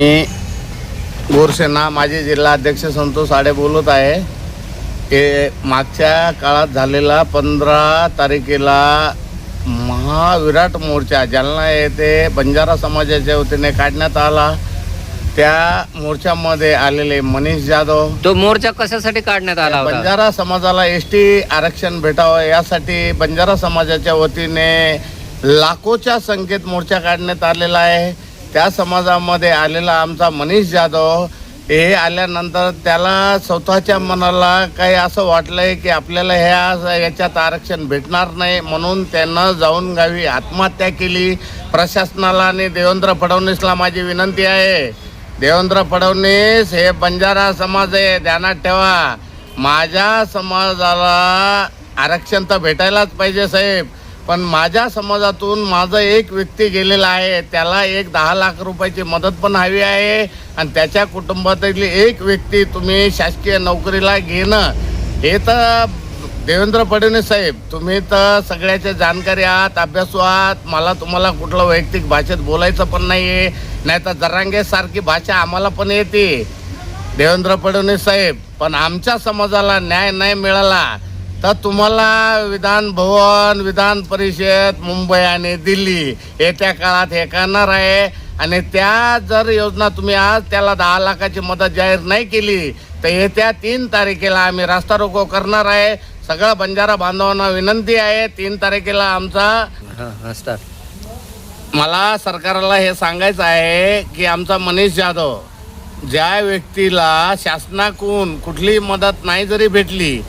मी गोरसेना माजी जिल्हा अध्यक्ष संतोष साडे बोलत आहे. हे मागच्या काळात झालेला पंधरा तारखेला महाविराट मोर्चा जालना येथे बंजारा समाजाच्या वतीने काढण्यात आला. त्या मोर्चामध्ये आलेले मनीष जाधव. तो मोर्चा कशासाठी काढण्यात आला होता? बंजारा समाजाला एस टी आरक्षण भेटावं यासाठी बंजारा समाजाच्या वतीने लाखोच्या संख्येत मोर्चा काढण्यात आलेला आहे. त्या समाजामध्ये आलेला आमचा मनीष जाधव हे आल्यानंतर त्याला स्वतःच्या मनाला काही असं वाटलंय की आपल्याला ह्या याच्यात आरक्षण भेटणार नाही म्हणून त्यांना जाऊन गावी आत्महत्या केली. प्रशासनाला आणि देवेंद्र फडणवीसला माझी विनंती आहे. देवेंद्र फडणवीस हे बंजारा समाज आहे ध्यानात ठेवा. माझ्या समाजाला आरक्षण तर भेटायलाच पाहिजे साहेब. पण माझ्या समाजातून माझं एक व्यक्ती गेलेला आहे त्याला एक दहा लाख रुपयाची मदत पण हवी आहे आणि त्याच्या कुटुंबातली एक व्यक्ती तुम्ही शासकीय नोकरीला घेणं हे तर देवेंद्र फडणवीस साहेब तुम्ही तर सगळ्याच्या जाणकारी आहात अभ्यासू आहात मला तुम्हाला कुठलं वैयक्तिक भाषेत बोलायचं पण नाही आहे नाही तर जरांगेसारखी भाषा आम्हाला पण येते. देवेंद्र फडणवीस साहेब पण आमच्या समाजाला न्याय नाही मिळाला तर तुम्हाला विधान भवन विधान परिषद मुंबई आणि दिल्ली येत्या काळात हे करणार आहे आणि त्या जर योजना तुम्ही आज त्याला दहा लाखाची मदत जाहीर नाही केली तर येत्या तीन तारखेला आम्ही रास्ता रोको करणार आहे सगळं बंजारा बांधवांना विनंती आहे तीन तारखेला आमचा. मला सरकारला हे सांगायचं आहे की आमचा मनीष जाधव ज्या व्यक्तीला शासनाकडून कुठलीही मदत नाही जरी भेटली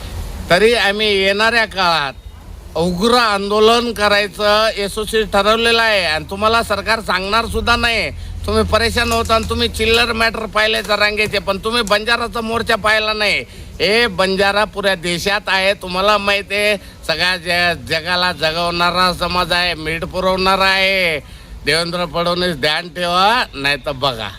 तरी आम्ही येणाऱ्या काळात उग्र आंदोलन करायचं यशस्वी ठरवलेलं आहे आणि तुम्हाला सरकार सांगणार सुद्धा नाही तुम्ही परेशान होता आणि तुम्ही चिल्लर मॅटर पाहिले रांगेचे पण तुम्ही बंजाराचा मोर्चा पाहिला नाही. हे बंजारा पुऱ्या देशात आहे. तुम्हाला माहिती आहे सगळ्या ज जगाला जगवणारा समाज आहे मीठ पुरवणारा आहे. देवेंद्र फडणवीस ध्यान ठेवा नाही तर बघा.